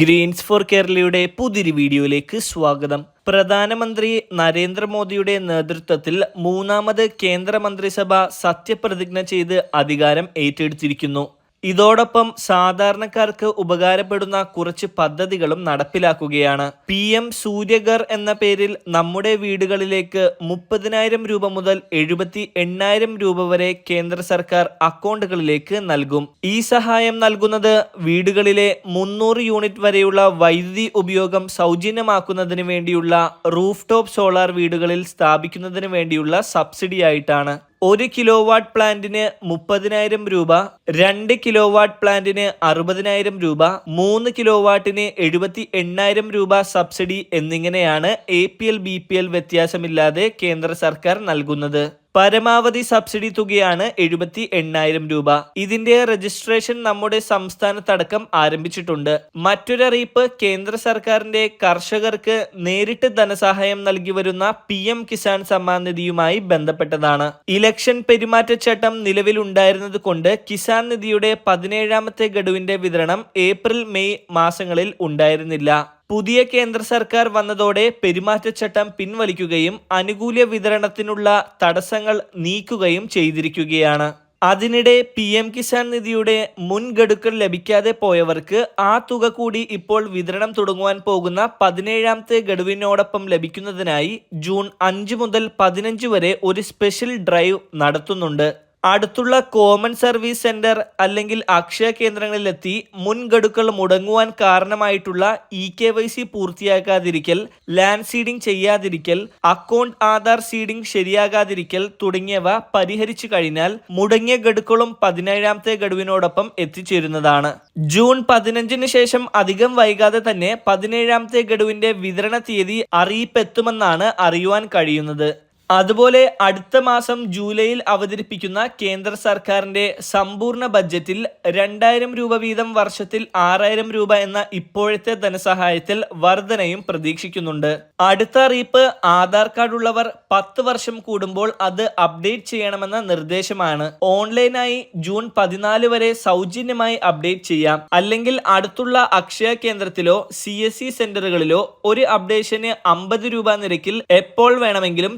Green's four കേരളയുടെ പുതിയൊരു വീഡിയോയിലേക്ക് സ്വാഗതം. പ്രധാനമന്ത്രി നരേന്ദ്രമോദിയുടെ നേതൃത്വത്തിൽ മൂന്നാമത് കേന്ദ്രമന്ത്രിസഭ സത്യപ്രതിജ്ഞ ചെയ്ത് അധികാരം ഏറ്റെടുത്തിരിക്കുന്നു. ഇതോടൊപ്പം സാധാരണക്കാർക്ക് ഉപകാരപ്പെടുന്ന കുറച്ച് പദ്ധതികളും നടപ്പിലാക്കുകയാണ്. പി എം സൂര്യഗർ എന്ന പേരിൽ നമ്മുടെ വീടുകളിലേക്ക് മുപ്പതിനായിരം രൂപ മുതൽ എഴുപത്തി എണ്ണായിരം രൂപ വരെ കേന്ദ്ര സർക്കാർ അക്കൗണ്ടുകളിലേക്ക് നൽകും. ഈ സഹായം നൽകുന്നത് വീടുകളിലെ മുന്നൂറ് യൂണിറ്റ് വരെയുള്ള വൈദ്യുതി ഉപയോഗം സൗജന്യമാക്കുന്നതിന് വേണ്ടിയുള്ള റൂഫ് ടോപ്പ് സോളാർ വീടുകളിൽ സ്ഥാപിക്കുന്നതിന് വേണ്ടിയുള്ള സബ്സിഡി ആയിട്ടാണ് ഒരു കിലോ വാട്ട് പ്ലാന്റിന് മുപ്പതിനായിരം രൂപ രണ്ട് കിലോ വാട്ട് പ്ലാന്റിന് അറുപതിനായിരം രൂപ മൂന്ന് കിലോ വാട്ടിന് എഴുപത്തി എണ്ണായിരം രൂപ സബ്സിഡി എന്നിങ്ങനെയാണ് A P L B P L വ്യത്യാസമില്ലാതെ കേന്ദ്ര സർക്കാർ നൽകുന്നത്. പരമാവധി സബ്സിഡി തുകയാണ് എഴുപത്തി എണ്ണായിരം രൂപ. ഇതിന്റെ രജിസ്ട്രേഷൻ നമ്മുടെ സംസ്ഥാനത്തടക്കം ആരംഭിച്ചിട്ടുണ്ട്. മറ്റൊരറിയിപ്പ് കേന്ദ്ര സർക്കാരിന്റെ കർഷകർക്ക് നേരിട്ട് ധനസഹായം നൽകി വരുന്ന പി എം കിസാൻ സമ്മാൻ നിധിയുമായി ബന്ധപ്പെട്ടതാണ്. ഇലക്ഷൻ പെരുമാറ്റച്ചട്ടം നിലവിലുണ്ടായിരുന്നത് കൊണ്ട് കിസാൻ നിധിയുടെ പതിനേഴാമത്തെ ഗഡുവിന്റെ വിതരണം ഏപ്രിൽ മെയ് മാസങ്ങളിൽ ഉണ്ടായിരുന്നില്ല. പുതിയ കേന്ദ്ര സർക്കാർ വന്നതോടെ പെരുമാറ്റച്ചട്ടം പിൻവലിക്കുകയും അനുകൂല വിതരണത്തിനുള്ള തടസ്സങ്ങൾ നീക്കുകയും ചെയ്തിരിക്കുകയാണ്. അതിനിടെ പി എം കിസാൻ നിധിയുടെ മുൻഗഡുക്കൾ ലഭിക്കാതെ പോയവർക്ക് ആ തുക കൂടി ഇപ്പോൾ വിതരണം തുടങ്ങുവാൻ പോകുന്ന പതിനേഴാമത്തെ ഗഡുവിനോടൊപ്പം ലഭിക്കുന്നതിനായി ജൂൺ അഞ്ച് മുതൽ പതിനഞ്ച് വരെ ഒരു സ്പെഷ്യൽ ഡ്രൈവ് നടത്തുന്നുണ്ട്. അടുത്തുള്ള കോമൺ സർവീസ് സെന്റർ അല്ലെങ്കിൽ അക്ഷയ കേന്ദ്രങ്ങളിലെത്തി മുൻഗഡുക്കൾ മുടങ്ങുവാൻ കാരണമായിട്ടുള്ള ഇ കെ വൈ സി പൂർത്തിയാക്കാതിരിക്കൽ ലാൻഡ് സീഡിംഗ് ചെയ്യാതിരിക്കൽ അക്കൗണ്ട് ആധാർ സീഡിംഗ് ശരിയാകാതിരിക്കൽ തുടങ്ങിയവ പരിഹരിച്ചു കഴിഞ്ഞാൽ മുടങ്ങിയ ഗഡുക്കളും പതിനേഴാമത്തെ ഗഡുവിനോടൊപ്പം എത്തിച്ചേരുന്നതാണ്. ജൂൺ പതിനഞ്ചിന് ശേഷം അധികം വൈകാതെ തന്നെ പതിനേഴാമത്തെ ഗഡുവിന്റെ വിതരണ തീയതി അറിയിപ്പെത്തുമെന്നാണ് അറിയുവാൻ കഴിയുന്നത്. അതുപോലെ അടുത്ത മാസം ജൂലൈയിൽ അവതരിപ്പിക്കുന്ന കേന്ദ്ര സർക്കാരിന്റെ സമ്പൂർണ ബജറ്റിൽ രണ്ടായിരം രൂപ വീതം വർഷത്തിൽ ആറായിരം രൂപ എന്ന ഇപ്പോഴത്തെ ധനസഹായത്തിൽ വർധനയും പ്രതീക്ഷിക്കുന്നുണ്ട്. അടുത്ത അറിയിപ്പ് ആധാർ കാർഡ് ഉള്ളവർ പത്ത് വർഷം കൂടുമ്പോൾ അത് അപ്ഡേറ്റ് ചെയ്യണമെന്ന നിർദ്ദേശമാണ്. ഓൺലൈനായി ജൂൺ പതിനാല് വരെ സൗജന്യമായി അപ്ഡേറ്റ് ചെയ്യാം. അല്ലെങ്കിൽ അടുത്തുള്ള അക്ഷയ കേന്ദ്രത്തിലോ സി സെന്ററുകളിലോ ഒരു അപ്ഡേഷന് അമ്പത് രൂപ നിരക്കിൽ എപ്പോൾ വേണമെങ്കിലും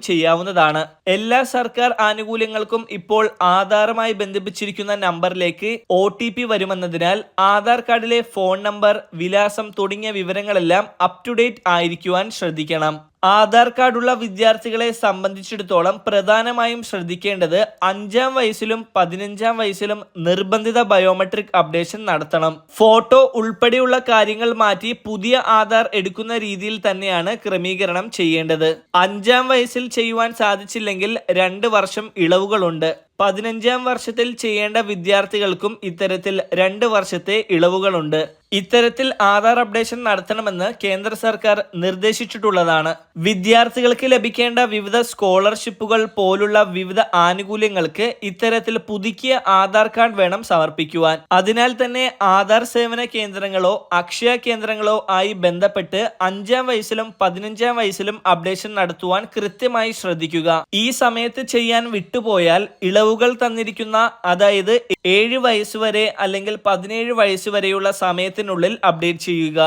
ചെയ്യാവുന്നതാണ് എല്ലാ സർക്കാർ ആനുകൂല്യങ്ങൾക്കും ഇപ്പോൾ ആധാറുമായി ബന്ധിപ്പിച്ചിരിക്കുന്ന നമ്പറിലേക്ക് ഒ ടി പി വരുമെന്നതിനാൽ ആധാർ കാർഡിലെ ഫോൺ നമ്പർ വിലാസം തുടങ്ങിയ വിവരങ്ങളെല്ലാം അപ് ടു ഡേറ്റ് ആയിരിക്കുവാൻ ശ്രദ്ധിക്കണം. ആധാർ കാർഡുള്ള വിദ്യാർത്ഥികളെ സംബന്ധിച്ചിടത്തോളം പ്രധാനമായും ശ്രദ്ധിക്കേണ്ടത് അഞ്ചാം വയസ്സിലും പതിനഞ്ചാം വയസ്സിലും നിർബന്ധിത ബയോമെട്രിക് അപ്ഡേഷൻ നടത്തണം. ഫോട്ടോ ഉൾപ്പെടെയുള്ള കാര്യങ്ങൾ മാറ്റി പുതിയ ആധാർ എടുക്കുന്ന രീതിയിൽ തന്നെയാണ് ക്രമീകരണം ചെയ്യേണ്ടത്. അഞ്ചാം വയസ്സിൽ ചെയ്യുവാൻ സാധിച്ചില്ലെങ്കിൽ രണ്ട് വർഷം ഇളവുകളുണ്ട്. പതിനഞ്ചാം വർഷത്തിൽ ചെയ്യേണ്ട വിദ്യാർത്ഥികൾക്കും ഇത്തരത്തിൽ രണ്ട് വർഷത്തെ ഇളവുകളുണ്ട്. ഇത്തരത്തിൽ ആധാർ അപ്ഡേഷൻ നടത്തണമെന്ന് കേന്ദ്ര സർക്കാർ നിർദ്ദേശിച്ചിട്ടുള്ളതാണ്. വിദ്യാർത്ഥികൾക്ക് ലഭിക്കേണ്ട വിവിധ സ്കോളർഷിപ്പുകൾ പോലുള്ള വിവിധ ആനുകൂല്യങ്ങൾക്ക് ഇത്തരത്തിൽ പുതുക്കിയ ആധാർ കാർഡ് വേണം സമർപ്പിക്കുവാൻ. അതിനാൽ തന്നെ ആധാർ സേവന കേന്ദ്രങ്ങളോ അക്ഷയ കേന്ദ്രങ്ങളോ ആയി ബന്ധപ്പെട്ട് അഞ്ചാം വയസ്സിലും പതിനഞ്ചാം വയസ്സിലും അപ്ഡേഷൻ നടത്തുവാൻ കൃത്യമായി ശ്രദ്ധിക്കുക. ഈ സമയത്ത് ചെയ്യാൻ വിട്ടുപോയാൽ ഇളവുകൾ തന്നിരിക്കുന്ന അതായത് ഏഴ് വയസ്സ് വരെ അല്ലെങ്കിൽ പതിനേഴ് വയസ്സ് വരെയുള്ള സമയത്തിനുള്ളിൽ അപ്ഡേറ്റ് ചെയ്യുക.